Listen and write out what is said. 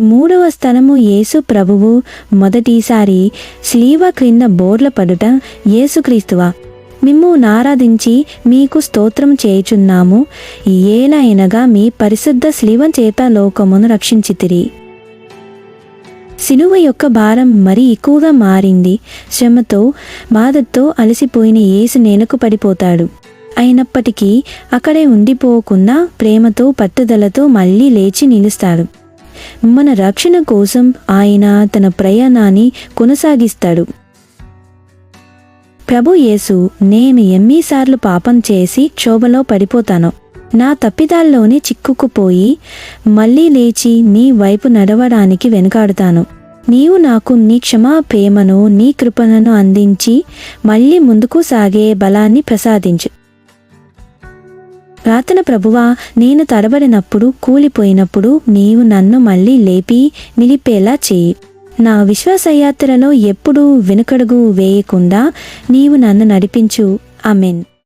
మూడవ స్థలము యేసు ప్రభువు. మొదటిసారి స్లీవ క్రింద బోర్ల పడుట యేసుక్రీస్తువా. మిమ్ము నారాధించి మీకు స్తోత్రం చేయుచున్నాము. ఏలైనగా మీ పరిశుద్ధ స్లీవ చేత లోకమును రక్షించితిరి. సిలువ యొక్క భారం మరీ ఎక్కువగా మారింది. శ్రమతో బాధతో అలసిపోయిన యేసు నేలకు పడిపోతాడు. అయినప్పటికీ అక్కడే ఉండిపోకుండా ప్రేమతో పట్టుదలతో మళ్ళీ లేచి నిలుస్తాడు. మన రక్షణ కోసం ఆయన తన ప్రయాణాన్ని కొనసాగిస్తాడు. ప్రభు యేసు నేను ఎన్నిసార్లు పాపం చేసి క్షోభలో పడిపోతాను నా తప్పిదాల్లోనే చిక్కుకుపోయి మళ్ళీ లేచి నీ వైపు నడవడానికి వెనుకాడుతాను. నీవు నాకు నీ క్షమా ప్రేమను నీ కృపణను అందించి మళ్ళీ ముందుకు సాగే బలాన్ని ప్రసాదించు. ప్రార్థన ప్రభువా నేను తడబడినప్పుడు కూలిపోయినప్పుడు నీవు నన్ను మళ్ళీ లేపి నిలిపేలా చేయి. నా విశ్వాసయాత్రలో ఎప్పుడూ వెనుకడుగు వేయకుండా నీవు నన్ను నడిపించు. అమెన్